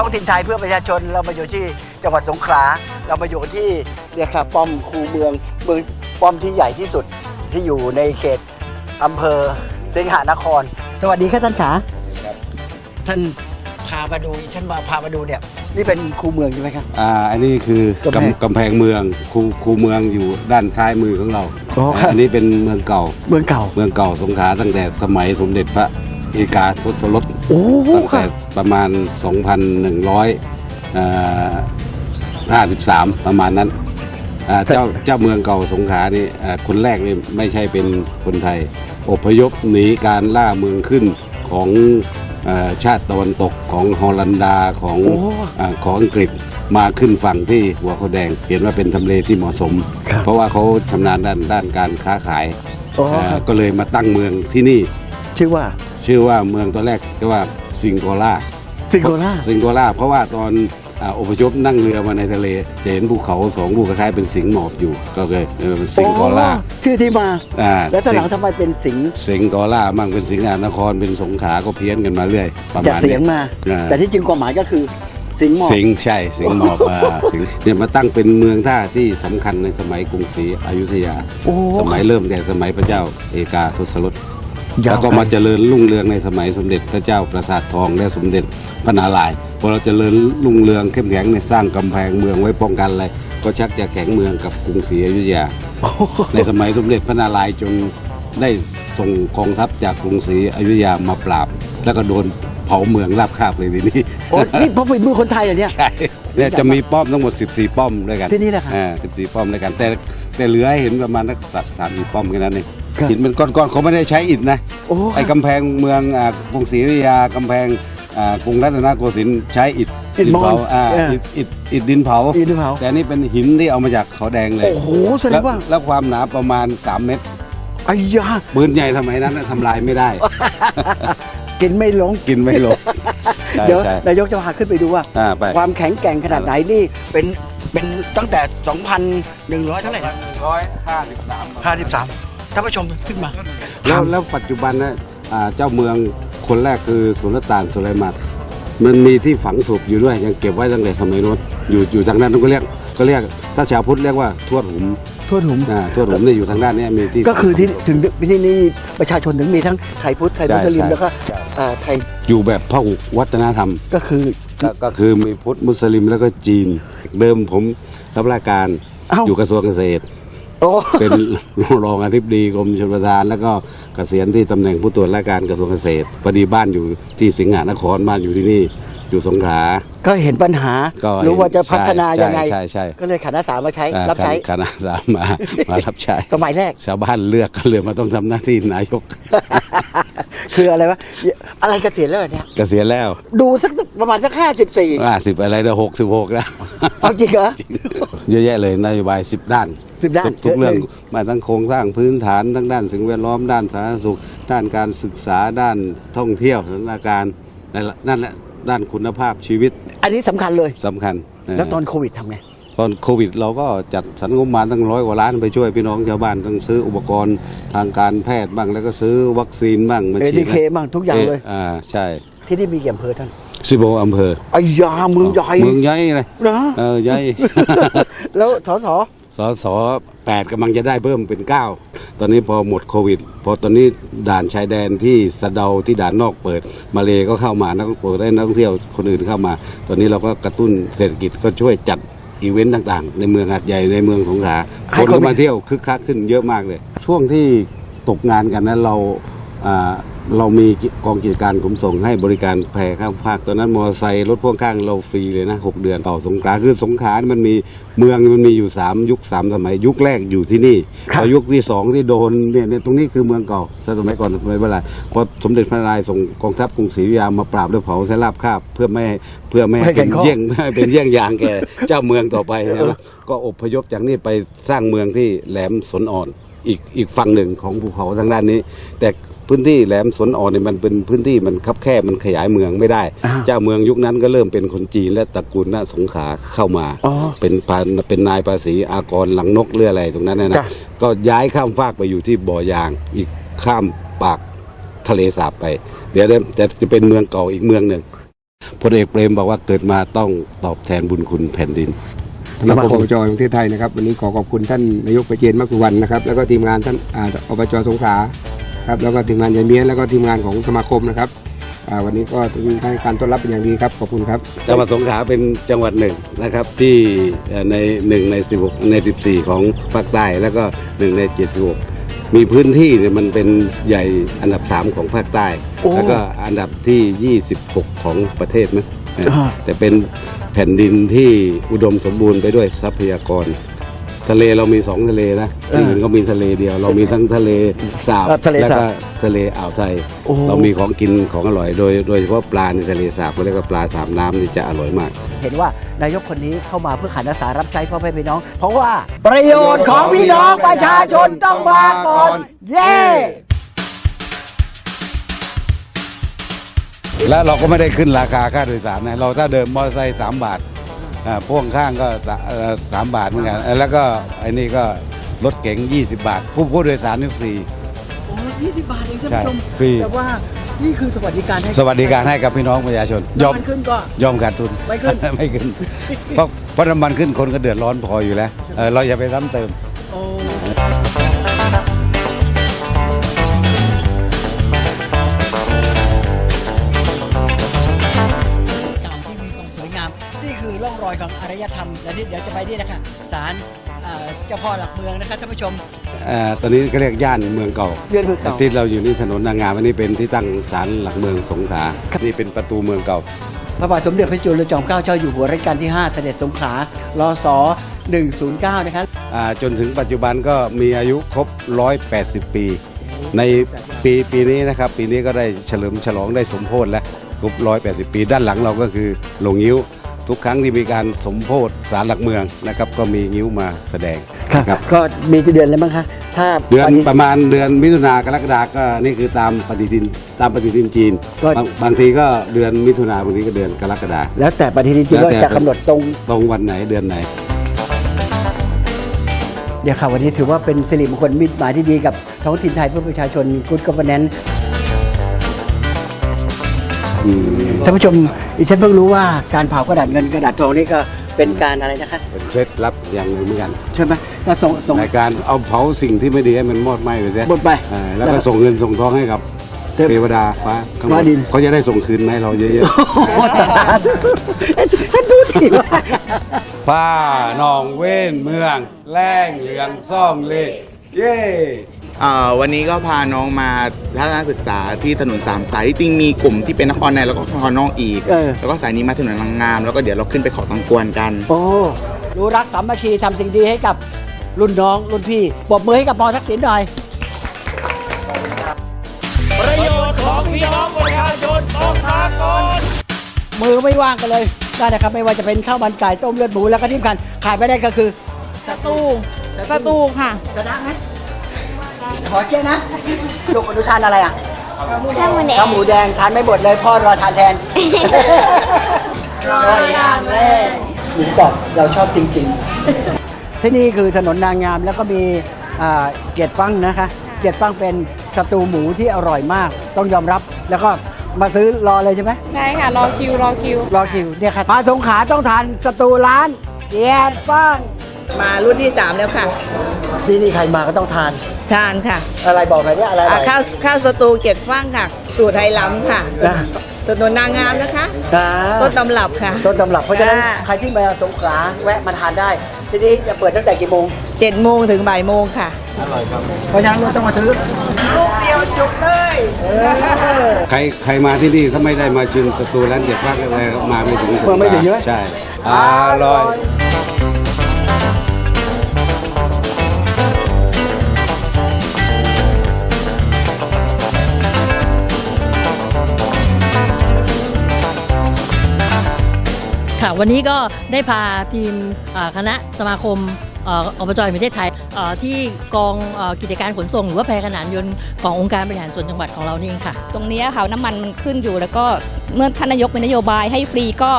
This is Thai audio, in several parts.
ท้องถิ่นไทยเพื่อประชาชน เรามาอยู่ที่จังหวัดสงขลา เรามาอยู่ที่เนี่ยครับป้อมคูเมืองเมืองป้อมที่ใหญ่ที่สุดที่อยู่ในเขตอำเภอสิงหานคร สวัสดีครับท่านขาท่านพามาดูฉันมาพามาดูเนี่ย นี่เป็นคูเมืองใช่ไหมครับ อ่า อันนี้คือกำแพง กำกำแพงเมืองคูคูเมืองอยู่ด้านซ้ายมือของเรา อ๋อครับ อันนี้เป็นเมืองเก่า เมืองเก่า เมืองเก่าสงขลาตั้งแต่สมัยสมเด็จพระเอกาทศรสโอ้ตั้งครัแต่บประมาณ 2,153 ประมาณนั้นอ่าเจ้าเจ้าเมืองเก่าสงขลานี่อ่าคนแรกนี่ไม่ใช่เป็นคนไทย อพยพหนีการล่าเมืองขึ้นของเอ่อชาติตะวันตกของฮอลันดาของโอ้ อาของอังกฤษมาขึ้นฝั่งที่หัวเขาแดง เห็นว่าเป็นทำเลที่เหมาะสม ครับ เพราะว่าเขาชำนาญด้านด้านการค้าขายโอ้เอ่อครับก็เลยมาตั้งเมืองที่นี่ ชื่อว่า ชื่อว่าเมืองตอนแรกชื่อว่าซิงโกล่าซิงโกล่าซิงโกล่าเพราะว่าตอนอ่าอพยพนั่งเรือมาในทะเล จะเห็นภูเขาสองภูคล้ายๆเป็นสิงห์หมอบอยู่ ก็เลยเออเป็นซิงโกล่าชื่อที่มา อ่าแล้วตอนหลังทำไมเป็นสิงห์สิงโกล่ามั่งเป็นสิงห์อานครเป็นสงขลาก็เพี้ยนกันมาเรื่อยประจากมาณเสียงนี้มา อ่า แต่ที่จริงความหมายก็คือสิงห์หมอบสิงห์ใช่สิงห์หมอบอ่าสิงห์เนี่ยมาตั้งเป็นเมืองท่าที่สำคัญในสมัยกรุงศรีอยุธยา โอ้สมัยเริ่มแต่สมัยพระเจ้าเอกาทศรสยา แล้ววก็มาเจริญรุ่งเรืองในสมัยสมเด็จพระเจ้าประสาททองและสมเด็จพระนารายณ์พอเราเจริญรุ่งเรืองเข้มแข็งในยสร้างกำแพงเมืองไว้ป้องกันอะไรก็ชักจะแข็งเมืองกับกรุงศรีอยุธยาโอ้ในสมัยสมเด็จพระนารายณ์จนได้ส่งกองทัพจากกรุงศรีอยุธยามาปราบ แล้วก็โดนเผาเมืองราบคาบเลยทีนี้ โอ้นี่เพราะเป็นมือคนไทยเหรอเนี่ย ใช่เนี่ยจะมีป้อมทั้งหมด 14 ป้อมด้วยกันที่นี่แหละครับ อ่า14 ป้อมด้วยกัน แต่แต่เหลือให้เห็นประมาณนักสัตว์สามสี่ป้อมแค่นั้นเอง ครับ หินเป็นก้อนๆเขาไม่ได้ใช้อิฐนะโอ้ไอ้กำแพงเมืองอ่ากรุงศรีอยุธยากำแพงอ่ากรุงรัตนโกสินทร์ใช้อิฐอิฐมอเผานอ่าเอออิฐอิฐอิฐดินเผาอีหรือเปล่าแต่อันนี่เป็นหินที่เอามาจากเขาแดงเลยโอ้โหแสดแล้วงว่าแล้วความหนาประมาณ 3 เมตรไอ้ยาปืนใหญ่สมัยนั้นน่ะทำลายไม่ได้ กินไม่ลง กินไม่ลงใช่เดี๋ยวใช่นายกจะพาขึ้นไปดูว่า อ่าไป ความแข็งแกร่งขนาดไหนนี่เป็นเป็นตั้งแต่ 2,100 เท่าไหร่นะร้อยห้าสิบสาม 53 ท่านผู้ชมขึ้นมา แล้วแล้วปัจจุบันนะอ่าเจ้าเมืองคนแรกคือสุลต่านสุไลมันมันมีที่ฝังศพอยู่ด้วยยังเก็บไว้ตั้งแต่สมัยโน้นอยู่อยู่ทางด้านนู้นก็เรียกก็เรียกถ้าชาวพุทธเรียกว่าทวดหุมทั่วถุงอ่าทวดหุมเนี่ยอยู่ทางด้านเนี้ยมีที่ก็คือที่ถึงที่นี่ประชาชนถึงมีทั้งไทยพุทธไทยมุสลิมใช่แล้วก็เอ่อไทยอยู่แบบพหุวัฒนธรรม ก็คือ ก็ก็คือมีพุทธมุสลิมแล้วก็จีน เดิมผมรับราชการเอ้า อยู่กระทรวงเกษตร โอ้ เป็นรองอธิบดีกรมชลประทาน แล้วก็เกษียณที่ตำแหน่งผู้ตรวจราชการกระทรวงเกษตรพอดีบ้านอยู่ที่สิงหานครบ้านอยู่ที่นี่อยู่สงขลา ก็เห็นปัญหา ก็รู้ว่าจะพัฒนาใช่ยังไงใช่ใช่ ก็เลยขันอาสามาใช้ อ่ารับใช้ คณะสามมา มารับใช้สมัยแรก ชาวบ้านเลือกกันเลยมาต้องทำหน้าที่นายก คืออะไรวะ อะไรเกษียณแล้วเหรอเนี่ย เกษียณแล้วดูสักประมาณสักห้าสิบสี่ห้าสิบอะไรแล้วหกสิบหกแล้ว เอาจริงเหรอ เยอะแยะเลยนโยบายสิบด้าน 10ด้านทุกทุกเยเรื่อะองเลยมาทั้งโครงสร้างพื้นฐานทั้งด้านสิ่งแวดล้อมด้านสาธารณสุข ด้านการศึกษาด้านท่องเที่ยวสถานการณ์นั่นแหละนั่นแหละด้านคุณภาพชีวิต อันนี้สำคัญเลยสำคัญเออแล้วตอนโควิดทำไงตอนโควิด เราก็จัดสรรงบประมาณตั้งร้อยกว่าล้านไปช่วยพี่น้องชาวบ้านต้องซื้ออุปกรณ์ทางการแพทย์บ้างแล้วก็ซื้อวัคซีนบ้างมาเอฉีดีดเคบ้างทุกอย่างเลยอ่าใช่ ที่นี่มีกี่อำเภอท่านสิบโอำเภอไอ้ยาเมืองใหญ่เมืองใหญ่เลยนะเออใหญ่แล้วสส สสแปดกำลังจะได้เพิ่มเป็นเก้าตอนนี้พอหมดโควิด พอตอนนี้ด่านชายแดนที่สะเดาที่ด่านนอกเปิด มาเลก็เข้ามานักท่องเที่ยวได้นักท่องเที่ยวคนอื่นเข้ามา ตอนนี้เราก็กระตุ้นเศรษฐกิจก็ช่วยจัดอีเวนต์ต่างๆ ในเมืองหาดใหญ่ในเมืองสงขลาคนก็มาเที่ยวคึกคักขึ้นเยอะมากเลย ช่วงที่ตกงานกันนั้นเราอ่า เรามีกองกิจการขนส่งให้บริการแพร่ข้ามภาคตอนนั้นมอเตอร์ไซค์รถพ่วงข้างเราฟรีเลยนะหกเดือนต่อสงขลาคือสงขลานี่มันมีเมืองมันมีอยู่สามยุคสามสมัย ยุคแรกอยู่ที่นี่ครัพบอยุคที่สองที่โดนเนี่ยเนี่ยตรงนี้คือเมืองเก่าสมัยก่อนสมัยเวลาพอสมเด็จพระนารายณ์ส่งกองทัพกรุงศรีอยุธยามาปราบด้วยเผาใช้ลาบคาบเพื่อไม่ให้เพื่อไม่ให้เป็นเยี่ยงไม่ให้เป็นเยี่ยงอย่างแก่เจ้าเมืองต่อไปใช่ไหมก็อพยพจากนี่ไปสร้างเมืองที่แหลมสนอ่อนอีกอีกฝั่งหนึ่งของภูเขาทางด้านนี้ แต่ พื้นที่แหลมสนอ่อนเนี่ยมันเป็นพื้นที่มันคับแคบมันขยายเมืองไม่ได้อ่าเจ้าเมืองยุคนั้นก็เริ่มเป็นคนจีนและตระกูลนาสงขลาเข้ามาอ๋อเป็นพานเป็นนายภาษีอากรหลังนกเรืออะไรตรงนั้นนะจ้ะนะก็ย้ายข้ามฟากไปอยู่ที่บ่อยาง อีกข้ามปากทะเลสาบไป เดี๋ยวจะจะเป็นเมืองเก่าอีกเมืองหนึ่งพลเอกเปรมบอกว่าเกิดมาต้องตอบแทนบุญคุณแผ่นดินสมาคมอบจแห่งประเทศไทยนะครับ วันนี้ขอขอบคุณท่านนายกประเจนมักสุวรรณนะครับ แล้วก็ทีมงานท่านอ่าอบจสงขลา ครับแล้วก็ทีมงานยายเมียนแล้วก็ทีมงานของสมาคมนะครับอ่าวันนี้ก็ให้การต้อนรับเป็นอย่างดีครับขอบคุณครับจังหวัดสงขลาเป็นจังหวัดหนึ่งนะครับที่เอ่อในหนึ่งใน16ใน 14 ของภาคใต้แล้วก็หนึ่งใน 76 มีพื้นที่เนี่ยมันเป็นใหญ่อันดับ 3 ของภาคใต้ โอ้แล้วก็อันดับที่ 26 ของประเทศนะเอออ่า แต่เป็นแผ่นดินที่อุดมสมบูรณ์ไปด้วยทรัพยากร ทะเลเรามีสองทะเลนะที่อื่นก็มีทะเลเดียว เรามีทั้งทะเลสาบเอ่อทะเลแล้วสาบก็ทะเลอ่าวไทย โอ้ เรามีของกินของอร่อยโดยโดยเฉพาะปลาในทะเลสาบเขาเรียกว่าปลาสามน้ำนี่จะอร่อยมาก เห็นว่านายกคนนี้เข้ามาเพื่อขันอาสารับใช้พ่อแม่พี่น้อง เพราะว่าประโยชน์ของพี่น้องประชาชนต้องมาก่อน เย้ แล้วเราก็ไม่ได้ขึ้นราคาค่าโดยสารนะเราถ้าเดิมมอเตอร์ไซค์สามบาท อ่าพ่วงข้างก็สาเอ่อสามบาทเหมือนกันเอ่อแล้วก็ไอ้นี่ก็รถเก๋ง 20 บาท ผู้ผู้โดยสารนี่ฟรี โอ้ยี่สิบบาทเองท่านใช่ผู้ชมฟรี แต่ว่านี่คือสวัสดิการให้สวัสดิการให้กับพี่น้องประชาชนยอมน้ำมันขึ้นก็ ยอมขาดทุน ไม่ขึ้น ไม่ขึ้น เพราะเพราะน้ำมันขึ้นคนก็เดือดร้อนพออยู่แล้วเออเราอย่าไปซ้ำเติม ยของอารยธรรมและที่เดี๋ยวจะไปนี่นะคะศาลเอ่อเจ้าพ่อหลักเมืองนะคะท่านผู้ชม เอ่อตอนนี้ก็เรียกย่านเมืองเก่าเรียนเมืองเก่าที่เราอยู่นี่ถนนนางงามอันนี้เป็นที่ตั้งศาลหลักเมืองสงขลาครับ นี่เป็นประตูเมืองเก่า พระบาทสมเด็จพระจุลจอมเกล้าเจ้าอยู่หัวรัชกาลที่ 5 เสด็จสงขลารศ109 นะครับอ่าจนถึงปัจจุบันก็มีอายุครบ 180 ปี ในปีปีนี้นะครับ ปีนี้ก็ได้เฉลิมฉลองได้สมโพธิแล้วครบ 180 ปี ด้านหลังเราก็คือโรงงิ้ว ทุกครั้งที่มีการสมโพธิศาลหลักเมืองนะครับก็มีงิ้วมาแสดงนะครับ ก็มีกี่เดือนแล้วมั้งคะถ้าเดือนตประมาณเดือนมิถุนากรกฎาก็นี่คือตามปฏิทินตามปฏิทินจีนก็ บางบางทีก็เดือนมิถุนาบางทีก็เดือนกรกฎา แล้วแต่ปฏิทินจริงแล้วว่าแต่จะกำหนดตรง ตรงวันไหนเดือนไหน เดี๋ยวค่ะวันนี้ถือว่าเป็นสิริมงคลมิตรหมายที่ดีกับท้องถิ่นไทยเพื่อประชาชนกุด ท่านผู้ชมอีฉันเพิ่งรู้ว่าการเผากระดาษเงินกระดาษทองนี่ก็เป็นการอะไรนะคะ เป็นเคล็ดลับอย่างหนึ่งเหมือนกันใช่ไหมก็ส่งส่งในการเอาเผาสิ่งที่ไม่ดีให้มันมอดไหม้ไปเสียหมดไป อ่าแล้วก็ส่งเงินส่งทองให้กับเทพเทวดาฟ้าข้างบฟ้านดิน เขาจะได้ส่งคืนมาให้เราเยอะโอ้สาธุท่านดูสิว่าๆผ้านองเว้นเมือง แรงเหลืองซ่อมเล่เย้ เอ่อวันนี้ก็พาน้องมาทัศนศึกษาที่ถนนสามสายที่จริงมีกลุ่มที่เป็นนครในแล้วก็นครนอกอีก เออ แล้วก็สายนี้มาถนนนางงาม แล้วก็เดี๋ยวเราขึ้นไปเขาตังกวนกัน โอ้รู้รักสามัคคีทำสิ่งดีให้กับรุ่นน้อง รุ่นพี่ปรบมือให้กับปอทักษิณหน่อย ประโยชน์ของพี่น้องประชาชนต้องมาก่อนมือไม่ว่างกันเลยได้นะครับไม่ว่าจะเป็นข้าวมันไก่ต้มเลือดหมูแล้วก็ที่สำคัญขาดไม่ได้ก็คือ สตูสตูค่ะ ชนะไหม ขอเจ๊นะลูกคนดูทานอะไรอะข้าวหมูแดงข้าวหมูแดงทานไม่หมดเลยพ่อรอทานแทน รออย่างแรกหนูบอกเราชอบจริง ๆ ที่นี่คือถนนนางงามแล้วก็มีอ่าเกียรติฟังนะคะ เกียรติฟังเป็นสตูหมูที่อร่อยมาก ต้องยอมรับแล้วก็มาซื้อรอเลยใช่ไหมใช่ค่ะ รอคิว รอคิว รอคิวเนี่ยค่ะมาสงขลาต้องทานสตูร้านเกียรติฟัง มารุ่นที่ 3 แล้วค่ะ ที่นี่ใครมาก็ต้องทาน ทานค่ะอะไรบอกหน่อยเนี่ยอะไรออ่าร่อยข้าวข้าวสตูเก็ดฟั่งค่ะ สูตรไทยล้ำค่ะอ่าถนนนางงามนะคะ อ่าต้นตำรับค่ะ ต้นตำรับเพราะฉะนั้นอ่า ใครที่มาสงขลาแวะมาทานได้ ที่นี่จะเปิดตั้งแต่กี่โมง7โมงถึงบ่ายโมงค่ะ เพราะฉะนั้นเราต้องมาซื้อใครใครมาที่นี่ถ้าไม่ได้มาชิมสตูร้านเจ็ดภาคอะไรก็มาไม่ถึงมาไม่ถึงใช่ไหมใช่อร่อย ค่ะวันนี้ก็ได้พาทีมเอ่อคณะสมาคมเอ่ออบจแห่งประเทศไทยเอ่อที่กองเอ่อกิจการขนส่ง หรือว่าแพรขนานยนต์ขององค์การบริหารส่วนจังหวัดของเรานี่เองค่ะ ตรงเนี้ยค่ะน้ำมันมันขึ้นอยู่แล้วก็เมื่อท่านนายกเป็นนโยบายให้ฟรีก็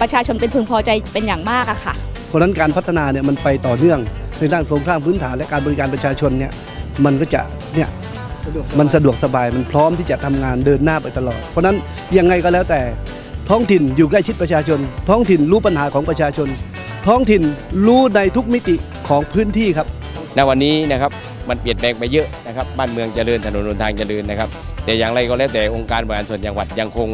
ประชาชนเป็นพึงพอใจเป็นอย่างมากอะค่ะ เพราะฉะนั้นการพัฒนาเนี่ยมันไปต่อเนื่องในด้านโครงสร้างพื้นฐานและการบริการประชาชนเนี่ยมันก็จะเนี่ยมันสะดวกสบายมันพร้อมที่จะทำงานเดินหน้าไปตลอด เพราะฉะนั้นยังไงก็แล้วแต่ ท้องถิ่นอยู่ใกล้ชิดประชาชน ท้องถิ่นรู้ปัญหาของประชาชน ท้องถิ่นรู้ในทุกมิติของพื้นที่ครับณวันนี้นะครับมันเปลี่ยนแปลงไปเยอะนะครับบ้านเมืองเจริญถนนหนทางเจริญนะครับ แต่อย่างไรก็แล้วแต่องค์การบริหารส่วนจังหวัดยังคง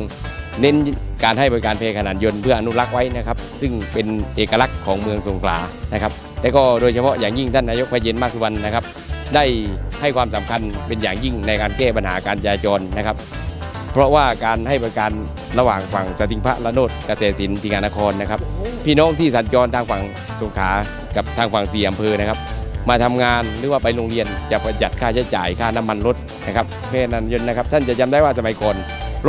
เน้นการให้บริการเพขนานยนต์เพื่ออนุรักษ์ไว้นะครับ ซึ่งเป็นเอกลักษณ์ของเมืองสงขลานะครับและก็โดยเฉพาะอย่างยิ่งท่านนายกพเย็นมากสุวรรณนะครับ ได้ให้ความสำคัญเป็นอย่างยิ่งในการแก้ปัญหาการจราจรนะครับ เพราะว่าการให้บริการระหว่างฝั่งสติงพระละโนดเกษตรศิลป์ทีงานครนะครับ พี่น้องที่สัญจรทางฝั่งสงขลากับทางฝั่งสี่อำเภอนะครับ มาทำงานหรือว่าไปโรงเรียนจะประหยัดค่าใช้จ่ายค่าน้ำมันรถนะครับเพนันยนต์นะครับ ท่านจะจำได้ว่าสมัยก่อน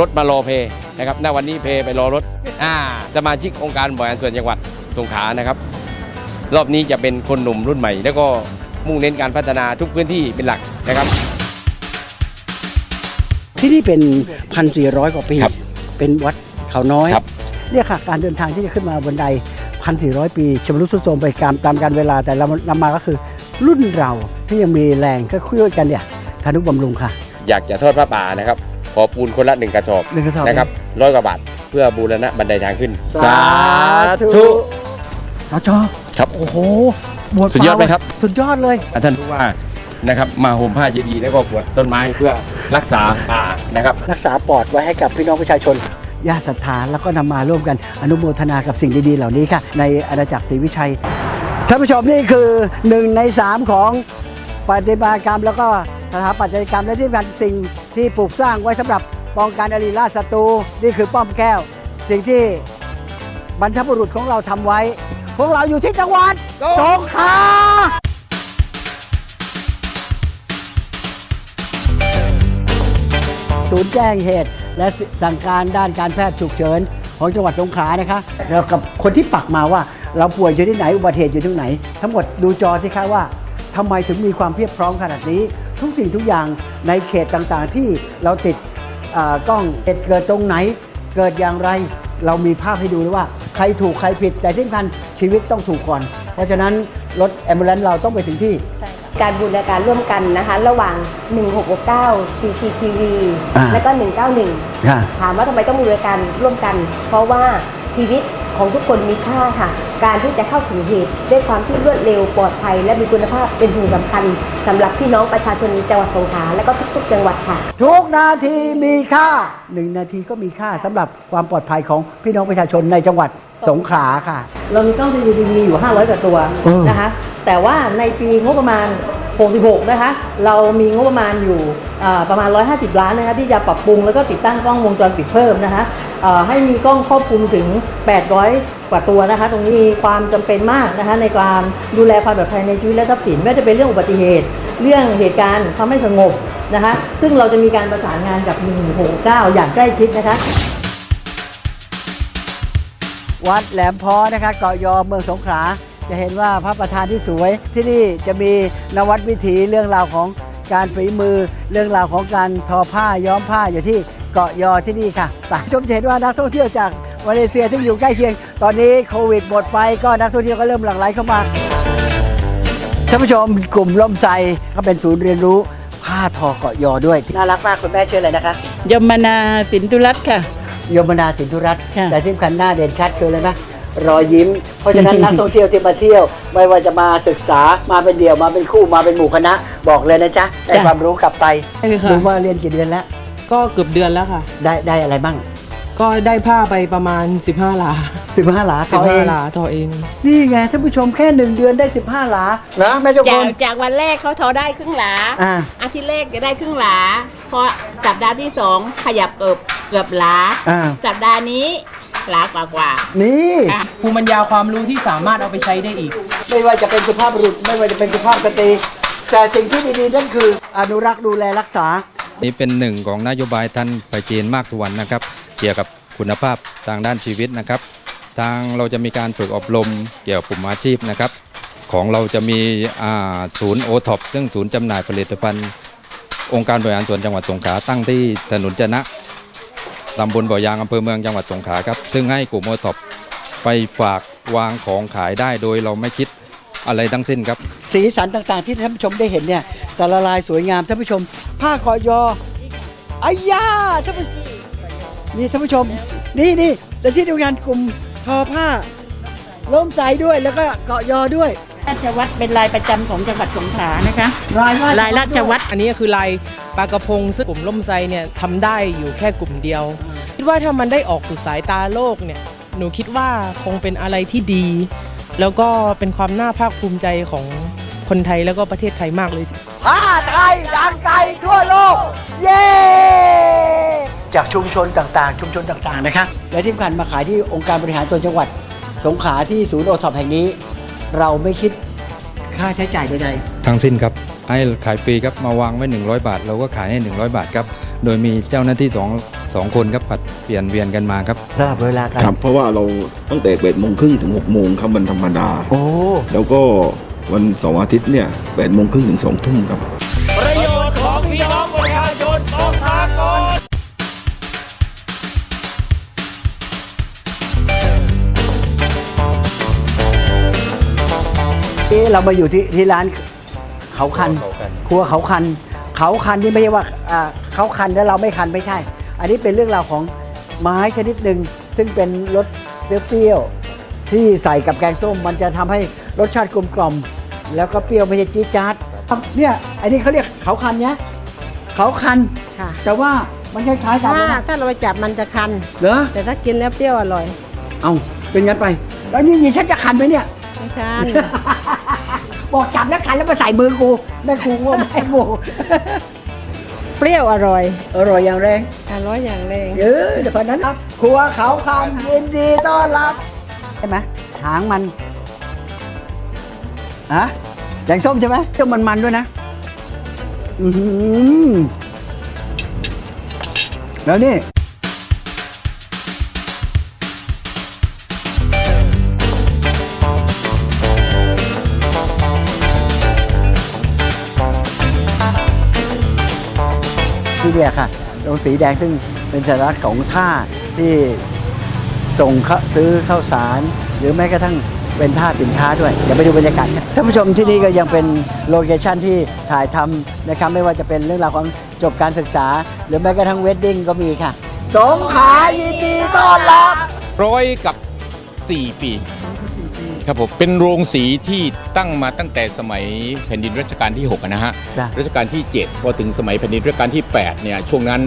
รถมารอเพนะครับณวันนี้เพไปรอรถอ่าสมาชิกองค์การบริหารส่วนจังหวัดสงขลานะครับ รอบนี้จะเป็นคนหนุ่มรุ่นใหม่ แล้วก็มุ่งเน้นการพัฒนาทุกพื้นที่เป็นหลักนะครับ ที่นี่เป็นพันสี่ร้อยกว่าปี ครับเป็นวัดเขาน้อย ครับ เนี่ยค่ะ การเดินทางที่จะขึ้นมาบนไดพันสี่ร้อยปีชำรุดทรุดโทรมไปตามตามการเวลาแต่เรานำมาก็คือรุ่นเราที่ยังมีแรงก็คุยกันเนี่ยธนุบำรุงค่ะอยากจะทอดพระป่านะครับ ขอปูนคนละหนึ่งกระสอบหนึ่งกระสอบ นะครับร้อยกว่าบาทเพื่อบูรณะบันไดทางขึ้น สาธุ สจครับ โอ้โหบวชสุดยอดไหมครับ สุดยอดเลย ท่านผู้ว่า นะครับ มาห่มผ้าเจดีย์แล้วก็กวดต้นไม้เพื่อรักษาป่านะครับ รักษาปอดไว้ให้กับพี่น้องประชาชนญาติศรัทธาแล้วก็นำมาร่วมกันอนุโมทนากับสิ่งดีๆเหล่านี้ค่ะ ในอาณาจักรศรีวิชัยท่านผู้ชมนี่คือหนึ่งในสามของปฏิมากรรม แล้วก็สถาปัตยกรรมและที่สำคัญสิ่งที่ปลูกสร้างไว้สำหรับป้องกันอริราชศัตรูนี่คือป้อมแก้ว สิ่งที่บรรพบุรุษของเราทำไว้ พวกเราอยู่ที่จังหวัดสงขลา ศูนย์แจ้งเหตุ และสั่งการด้านการแพทย์ฉุกเฉินของจังหวัดสงขลานะคะแล้วกับคนที่ปักมาว่าเราป่วยอยู่ที่ไหนอุบัติเหตุอยู่ที่ไหน ทั้งหมดดูจอสิคะว่าทำไมถึงมีความเพียบพร้อมขนาดนี้ ทุกสิ่งทุกอย่างในเขตต่างๆ ที่เราติดอ่ากล้องเหตุเกิดตรงไหน เกิดอย่างไร เรามีภาพให้ดูเลยว่า ใครถูกใครผิด แต่ที่สำคัญชีวิตต้องถูกก่อน เพราะฉะนั้นรถแอมบูเลนเราต้องไปถึงที่ การบูรณาการร่วมกันนะคะ ระหว่าง 1669 CCTV อ่าและก็ 191 ค่ะถามว่าทำไมต้องบูรณาการร่วมกัน เพราะว่าชีวิตของทุกคนมีค่าค่ะ การที่จะเข้าถึงเหตุด้วยความที่รวดเร็วปลอดภัย และมีคุณภาพเป็นสิ่งสำคัญสำหรับพี่น้องประชาชนจังหวัดสงขลาและก็ทุกๆ จังหวัดค่ะ ทุกนาทีมีค่าหนึ่งนาทีก็มีค่าสำหรับความปลอดภัยของพี่น้องประชาชนในจังหวัด สงขลาค่ะ เรามีกล้อง CCTV อยู่ 500 กว่าตัวเออนะคะ แต่ว่าในปีงบประมาณ 66 นะคะ เรามีงบประมาณอยู่อ่าประมาณ 150 ล้านนะคะที่จะปรับปรุงแล้วก็ติดตั้งกล้องวงจรปิดเพิ่มนะคะเอ่อให้มีกล้องครอบคลุมถึง 800 กว่าตัวนะคะ ตรงนี้มีความจำเป็นมากนะคะในการดูแลความปลอดภัยในชีวิตและทรัพย์สินไม่ว่าจะเป็นเรื่องอุบัติเหตุ เรื่องเหตุการณ์ความไม่สงบนะคะ ซึ่งเราจะมีการประสานงานกับ 169อย่างใกล้ชิดนะคะ วัดแหลมพอนะคะเกาะยอเมืองสงขลาจะเห็นว่าพระประธานที่สวย ที่นี่จะมีนวัดวิถีเรื่องราวของการฝีมือ เรื่องราวของการทอผ้าย้อมผ้าอยู่ที่เกาะยอที่นี่ค่ะต่างชมจะเห็นว่านักท่องเที่ยวจากมาเลเซียที่อยู่ใกล้เคียง ตอนนี้โควิดหมดไปก็นักท่องเที่ยวก็เริ่มหลั่งไหลเข้ามาท่านผู้ชมกลุ่มล่มไทรก็เป็นศูนย์เรียนรู้ผ้าทอเกาะยอด้วย น่ารักมากคุณแม่ชื่ออะไรนะคะ ยมนาสินธุรัตน์ค่ะ ยมนาสินธุรัตน์ค่ะแต่ที่สำคัญหน้าเด่นชัดคือเลยนะรอยยิ้ม เพราะฉะนั้น นักท่องเที่ยวที่มาเที่ยว ไม่ว่าจะมาศึกษามาเป็นเดี่ยวมาเป็นคู่มาเป็นหมู่คณะ บอกเลยนะจ๊ะได้ความรู้กลับไปใช่ค่ะ รู้ว่าเรียนกี่เดือนแล้วก็เกือบเดือนแล้วค่ะ ได้ได้อะไรบ้าง ก็ได้ผ้าไปประมาณ 15 หลา15 หลาเขาเอง15หลาทอเอง นี่ไงท่านผู้ชมแค่หนึ่งเดือนได้ 15 หลานะแม่เจ้าคจากน จากวันแรกเขาทอได้ครึ่งหลาอ่า อาทิตย์แรกจะได้ครึ่งหลา พอสัปดาห์ที่สองขยับเกือบเกือบหลา อ่า สัปดาห์นี้หลากว่ากว่า นี่ภูมิปัญญาความรู้ที่สามารถเอาไปใช้ได้อีก ไม่ว่าจะเป็นสุภาพบุรุษ ไม่ว่าจะเป็นสุภาพสตรี แต่สิ่งที่ดีๆนั่นคือ อนุรักษ์ดูแลรักษา นี่เป็นหนึ่งของนโยบายท่านไปจีนมากสุวรรณนะครับ เกี่ยวกับคุณภาพทางด้านชีวิตนะครับ ทางเราจะมีการฝึกอบรมเกี่ยวกับกลุ่มอาชีพนะครับ ของเราจะมีศูนย์โอท็อปซึ่งศูนย์จำหน่ายผลิตภัณฑ์ องค์การบริหารส่วนจังหวัดสงขลาตั้งที่ถนนจนะตำบลบ่อยางอำเภอเมืองจังหวัดสงขลาครับ ซึ่งให้กลุ่มโอท็อปไปฝากวางของขายได้โดยเราไม่คิดอะไรทั้งสิ้นครับ สีสันต่างๆที่ท่านผู้ชมได้เห็นเนี่ยแต่ละลายสวยงามท่านผู้ชม ผ้าเกาะยออายาท่านผู้ นี่ท่านผู้ชม นี่นี่แต่ที่ทำงานกลุ่มทอผ้าร่มใจด้วยแล้วก็เกาะยอด้วย ราชวัตรเป็นลายประจำของจังหวัดสงขลานะคะลายว่า ลายราชวัตรอันนี้คือลายปลากระพงซึ่งกลุ่มล่มไซเนี่ยทำได้อยู่แค่กลุ่มเดียว คิดว่าถ้ามันได้ออกสู่สายตาโลกเนี่ยหนูคิดว่าคงเป็นอะไรที่ดี แล้วก็เป็นความน่าภาคภูมิใจของคนไทยแล้วก็ประเทศไทยมากเลย ผ้าไทยดังไกลทั่วโลก เย้ จากชุมชนต่างๆ ชุมชนต่างๆนะครับและที่สำคัญมาขายที่องค์การบริหารส่วนจังหวัด สงขลาที่ศูนย์โอท็อปแห่งนี้ เราไม่คิดค่าใช้จ่ายใดทั้งสิ้นครับให้ขายฟรีครับมาวางไว้ 100 บาท เราก็ขายให้ 100 บาทครับ โดยมีเจ้าหน้าที่สองสองคนครับผัดเปลี่ยนเวียนกันมาครับ ๆสำหรับเวลากันครับเพราะว่าเราตั้งแต่8โมงครึ่งถึง6โมงครับวันธรรมดา โอ้ แล้วก็วันเสาร์อาทิตย์เนี่ย8โมงครึ่งถึง2ทุ่มครับ นี่เรามาอยู่ที่ที่ร้านเขาคัน ครัวเขาคัน เขาคันนี่ไม่ใช่ว่าอ่าเขาคันแล้วเราไม่คันไม่ใช่ อันนี้เป็นเรื่องราวของไม้ชนิดหนึ่งซึ่งเป็นรสเปรี้ยวๆที่ใส่กับแกงส้ม มันจะทำให้รสชาติกลมกล่อม แล้วก็เปรี้ยวไม่ใช่จี๊ดจ๊าดเนี่ยอันนี้เขาเรียกเขาคันเนี้ยเขาคัน ค่ะ แต่ว่ามันคล้ายๆกันถ้านะถ้าเราไปจับมันจะคัน เหรอ แต่ถ้ากินแล้วเปรี้ยวอร่อย เอาเป็นงั้นไป แล้วนี่ยีฉันจะคันไหมเนี่ย ไม่คันบอกจับแล้วคันแล้วมาใส่มือกูแม่ครูว่าแม่กูเปรี้ยวอร่อย อร่อยอย่างแรงอร่อยอย่างแรงเออเดี๋ยวพอนั้นครับครัวเขาคำยินดีต้อนรับใช่ไหมหางมันฮะแกงส้มใช่ไหมส้มมันมันๆด้วยนะ อือหือแล้วนี่ ที่เนี่ยค่ะโรงสีแดงซึ่งเป็นสัญลักษณ์ของท่าที่ส่งค้าซื้อข้าวสาร หรือแม้กระทั่งเป็นท่าสินค้าด้วยเดี๋ยวไปดูบรรยากาศท่านผู้ชมที่นี่ก็ยังเป็นโลเคชั่นที่ถ่ายทำนะครับไม่ว่าจะเป็นเรื่องราวของจบการศึกษา หรือแม้กระทั่งเวดดิ้งก็มีค่ะสงขายินดีต้อนรับร้อยกับ 4 ปี ครับผมเป็นโรงสีที่ตั้งมาตั้งแต่สมัยแผ่นดินรัชกาลที่6อะนะฮะจ้ะ รัชกาลที่ 7 พอถึงสมัยแผ่นดินรัชกาลที่8เนี่ยช่วงนั้น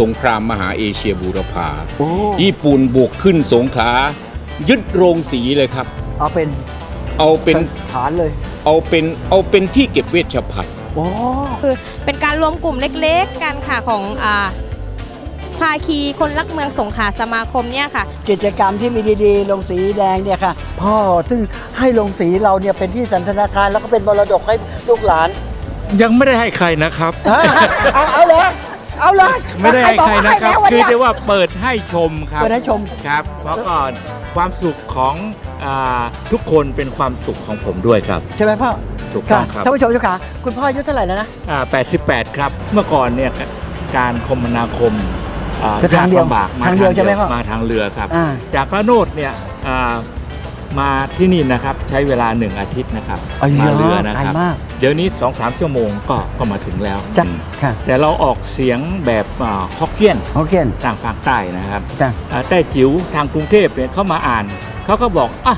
สงครามมหาเอเชียบูรพาโอ้ญี่ปุ่นบุกขึ้นสงขลายึดโรงสีเลยครับ เอาเป็นเอาเป็นฐานเลยเอาเป็นเอาเป็นที่เก็บเวชภัณฑ์ โอ้ คือเป็นการรวมกลุ่มเล็กๆกันค่ะของอ่า ภาคีคนรักเมืองสงขลาสมาคมเนี่ยค่ะ กิจกรรมที่มีดีๆลงสีแดงเนี่ยค่ะ พ่อซึ่งให้ลงสีเราเนี่ยเป็นที่สันทนาการแล้วก็เป็นมรดกให้ลูกหลาน ยังไม่ได้ให้ใครนะครับ เอาเอาเลยเอาเลยไม่ได้ให้ใครนะครับอกว่าคือให้แล้ววันเนี้ยเรียกว่าเปิดให้ชมครับเปิดให้ชมครับ เพราะก่อนความสุขของอาทุกคนเป็นความสุขของผมด้วยครับ ใช่ไหมพ่อถูกต้องครับท่านผู้ชมเจ้าขาคุณพ่ออายุเท่าไหร่แล้วนะอ่า88 ครับ เมื่อก่อนเนี่ยการคมนาคม อ่าคือทางเดียวลำบากมาทางเดียวใช่ไหมพ่อมาทางเรือครับ อ่า จากพระโนดเนี่ยอ่ามาที่นี่นะครับใช้เวลาหนึ่งอาทิตย์นะครับเอาเยอะมาเรือนะครับไกลมากเดี๋ยวนี้2อสชั่วโมงก็ก็มาถึงแล้วจ้ะอืมค่ะแต่เราออกเสียงแบบอ่าฮอกเกี้ยนฮอกเกี้ยนทางภาคใต้นะครับจ้ะ อ่าแต่จิ๋วทางกรุงเทพเนี่ยเขามาอ่านเขาก็บอกอะ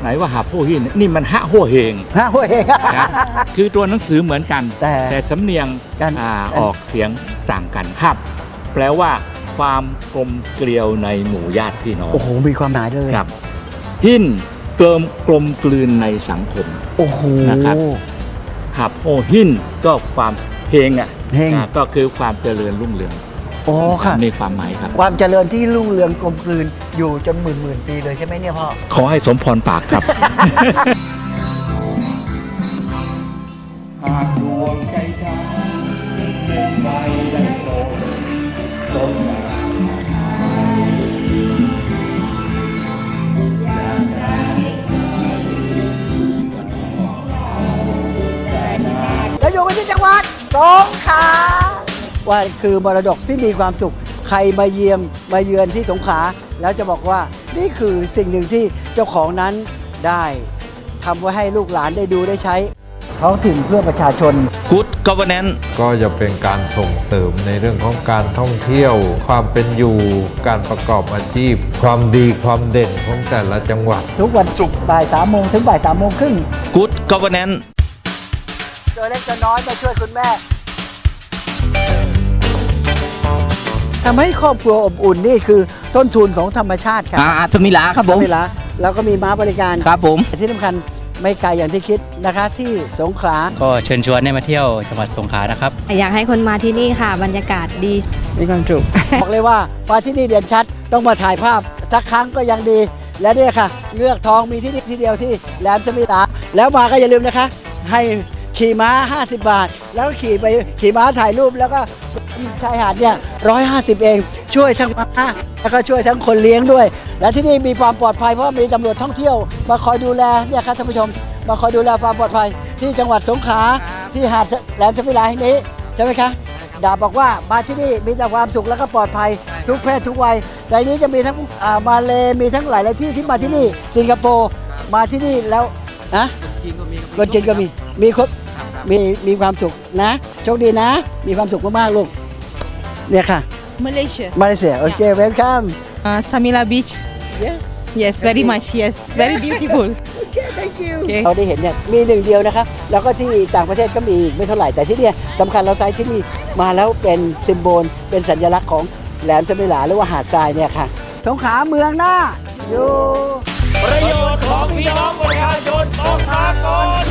ไหนว่าหาโพหินนี่มันหะหัวเฮง ฮะโอ้ย นะคือตัวหนังสือเหมือนกัน แต่สำเนียงกันอาออกเสียงต่างกันครับ แปลว่า ความกลมเกลียวในหมู่ญาติพี่น้องโอ้โหมีความหมายเลยครับ หินเกิมกลมกลืนในสังคมโอ้โหนะครับหับโอหินก็ความเฮงอะเฮงอ่าก็คือความเจริญรุ่งเรืองโอ้ค่ะมีความหมายครับ ความเจริญที่รุ่งเรืองกลมกลืนอยู่จนหมื่นหมื่นๆปีเลยใช่ไหมเนี่ยพ่อขอให้สมพรปากครับ ว่าคือมรดกที่มีความสุข ใครมาเยี่ยมมาเยือนที่สงขลาแล้วจะบอกว่านี่คือสิ่งหนึ่งที่เจ้าของนั้นได้ทำไว้ให้ลูกหลานได้ดูได้ใช้ท้องถิ่นเพื่อประชาชน Good Governance ก็จะเป็นการส่งเสริมในเรื่องของการท่องเที่ยว ความเป็นอยู่การประกอบอาชีพ ความดีความเด่นของแต่ละจังหวัด ทุกวันศุกร์บ่ายสามโมงถึงบ่ายสามโมงครึ่ง Good Governance ตัวเล็กตัวน้อยมาช่วยคุณแม่ ทำให้ครอบครัวอบอุ่นนี่คือต้นทุนของธรรมชาติครับอ่าสมิลาครับผมสมิลาแล้วก็มีม้าบริการครับผม ที่สำคัญไม่ไกลอย่างที่คิดนะคะ ที่สงขลาก็เชิญชวนให้มาเที่ยวจังหวัดสงขลานะครับ อยากให้คนมาที่นี่ค่ะ บรรยากาศดีมีความสุข บอกเลยว่ามาที่นี่เด่นชัดต้องมาถ่ายภาพสักครั้งก็ยังดี และเนี่ยค่ะเงือกทองมีที่นี่ที่เดียวที่แหลมสมิลาแล้วมาก็อย่าลืมนะคะ ให้ขี่ม้า 50 บาท แล้วก็ขี่ไปขี่ม้าถ่ายรูปแล้วก็ ชายหาดเนี่ยร้อยห้าสิบเอง ช่วยทั้งม้าแล้วก็ช่วยทั้งคนเลี้ยงด้วย และที่นี่มีความปลอดภัยเพราะมีตำรวจท่องเที่ยว มาคอยดูแลเนี่ยครับท่านผู้ชม มาคอยดูแลความปลอดภัยที่จังหวัดสงขลาที่หาดแหลมสมิลาแห่งนี้ใช่ไหมคะดาบบอกว่ามาที่นี่มีแต่ความสุขแล้วก็ปลอดภัยทุกเพศทุกวัยในนี้จะมีทั้งมาเลมีทั้งหลายหลายที่ที่มาที่นี่สิงคโปร์มาที่นี่แล้วนะคนจีนก็มีมีคนมีมีความสุขนะโชคดีนะ มีความสุขมากๆลูก เนี่ยค่ะ Malaysia. มาเลเซียโอเคเวลคัม Uh, Samila Beach. Yeah. Yes, very much. Yes, very beautiful. Okay, thank you. เราได้เห็นเนี่ยมีหนึ่งเดียวนะครับแล้วก็ที่ต่างประเทศก็มีอีกไม่เท่าไหร่แต่ที่เนี่ยสำคัญเราใช้ที่นี่มาแล้วเป็นซิมโบลเป็นสัญลักษณ์ของแหลมสมิลาหรือว่าหาดทรายเนี่ยค่ะสงขลาเมืองหน้าอยู่ ประโยชน์ของพี่น้องประชาชนต้องมาก่อน